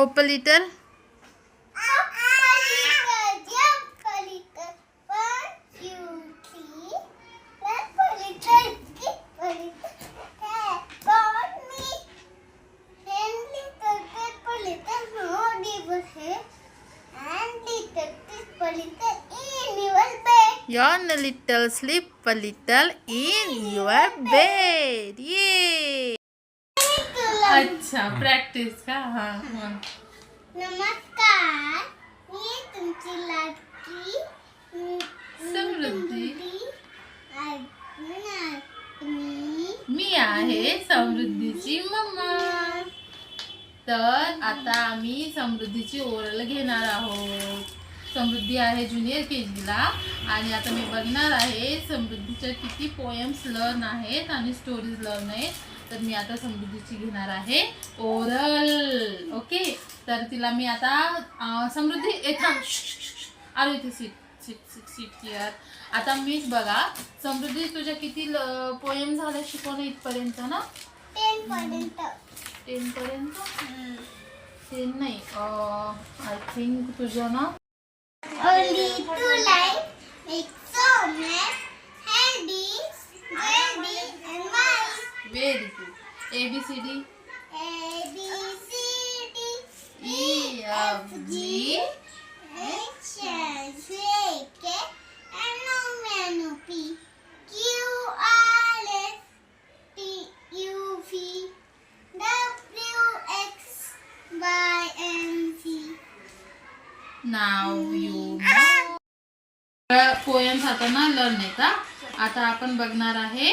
Little. Yawn a little, sleep a little in your bed. Yay! अच्छा practice का? हा. नमस्कार मी तुमची लाडकी समृद्धी. मी मी आहे समृद्धीची मम्मा. तर आता आम्ही समृद्धीची ओरल घेणार आहोत. समृद्धी आहे ज्युनियर के जीला आणि आता मी बघणार आहे समृद्धीच्या किती पोएम्स लर्न आहेत आणि स्टोरीज लर्न आहेत. तर मी आता समृद्धीची घेणार आहे ओरल. ओके? तर तिला मी आता समृद्धी एक आलो इथे seat seat seat seat here आता मीच बघा समृद्धी तुझ्या किती पोएम झाल्या शिकवणं इथपर्यंत ना? टेन पर्यंत टेन पर्यंत टेन नाही आय थिंक तुझं ना? Only two make so handy, wise. Very good A B C D A B C D E F G H I J K L M N O P Q R S T U V W X Y and Z. नाव you poems आता ना learn का आता आपण बघणार आहे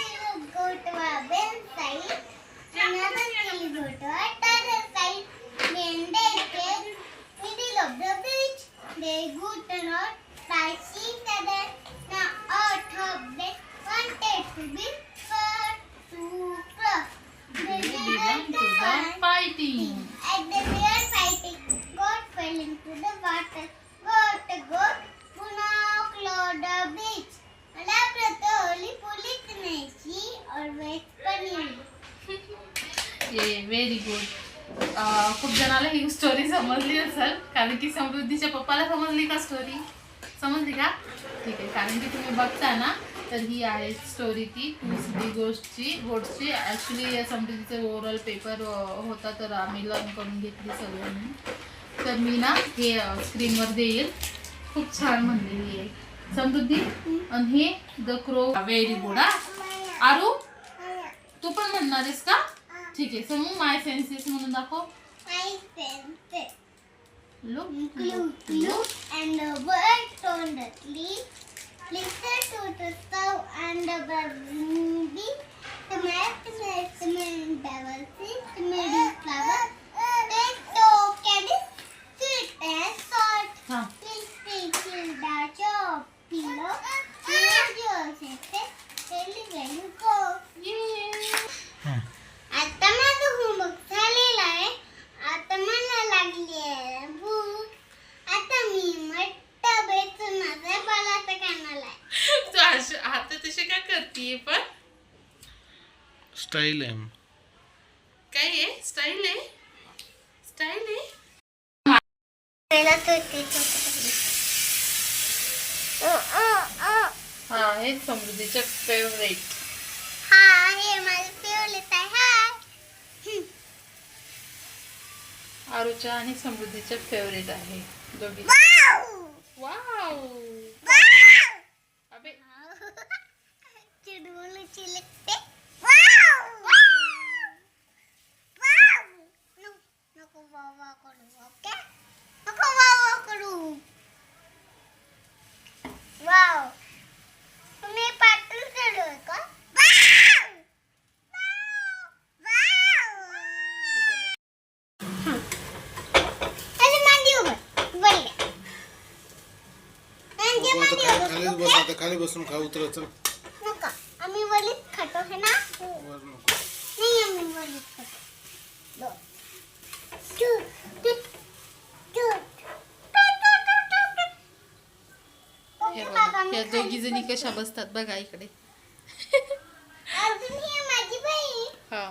bubble side, another is water, side, and they middle of the beach. They good or not? Very good खूप जणाला ही स्टोरी समजली असेल. कारण की समृद्धीच्या पप्पाला समजली का स्टोरी समजली का? ठीक आहे. कारण की तुम्ही बघता ना तर ही आहे स्टोरी ती. दुसरी गोष्टची गोष्टची. ॲक्च्युली समृद्धीचे ओवरऑल पेपर होता तर आम्ही लर्न करून घेतली सगळ्यांनी तर मी ना हे स्क्रीनवर देईल. खूप छान म्हणलेली आहे समृद्धी आणि हे the crow very good Aru तू पण म्हणणार आहेस का? ठीक आहे समू माय सेन्सेस म्हणून दाखव My senses. Look Glue, glue, and the bird on the tree. Listen to the sound and the buzzing bee. The map, the cement, double sing, the middle flower. Take talk and it's sweet and salt. हा Please take the job pillow. style आहे. काय आहे? Style आहे? Style आहे? हा हे favourite हा हे माझं फेवरेट आहे हा आरूच्या आणि समृद्धीचे फेवरेट आहे दोघी. वाव वाव वाव अबे चिलकते वाव वाव नको वावा करू ओके नको वावा करू वाव तुम्ही पाटील चढलोय का वाव वाव वाव अरे खालीच बस आता खाली बसून खा उतर चल नका आम्ही वलीत खातो है ना वर नको नाही आम्ही वलीत खातो लो. टूट, टूट, टूट. टूट, टूट, टूट, टूट, टूट. हे पप्पी बघा काकांना या खाली दोघी जणी. कशा बसतात बघा इकडे अजून ही माझी बहीण हा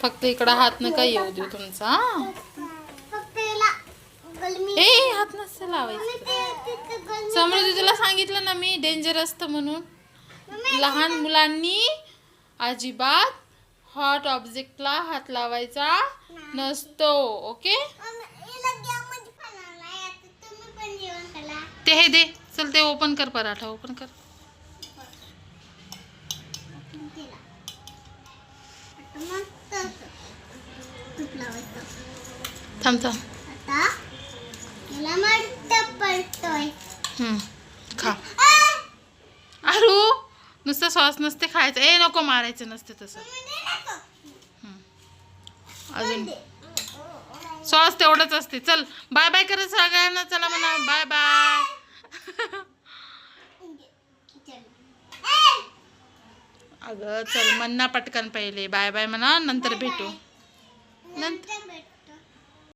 फक्त इकडं हात नका येऊ देऊ तुमचा हा? ए हात नसतं लावायचं. समृद्धी तुला सांगितलं ना मी डेंजर असतं म्हणून. लहान मुलांनी अजिबात हॉट ऑब्जेक्टला हात लावायचा नसतो ओके. ते हे दे चल ते ओपन कर पराठा ओपन कर. थांब थांब. खा. अरू नुसतं सॉस नसते खायचं. ए नको मारायचं नसते तसं. अजून. सॉस तेवढंच असते. चल बाय बाय करत सगळ्यांना. चला म्हणा. Bye bye. अगं चल म्हणा पटकन पहिले. बाय बाय म्हणा. नंतर भेटू. नंतर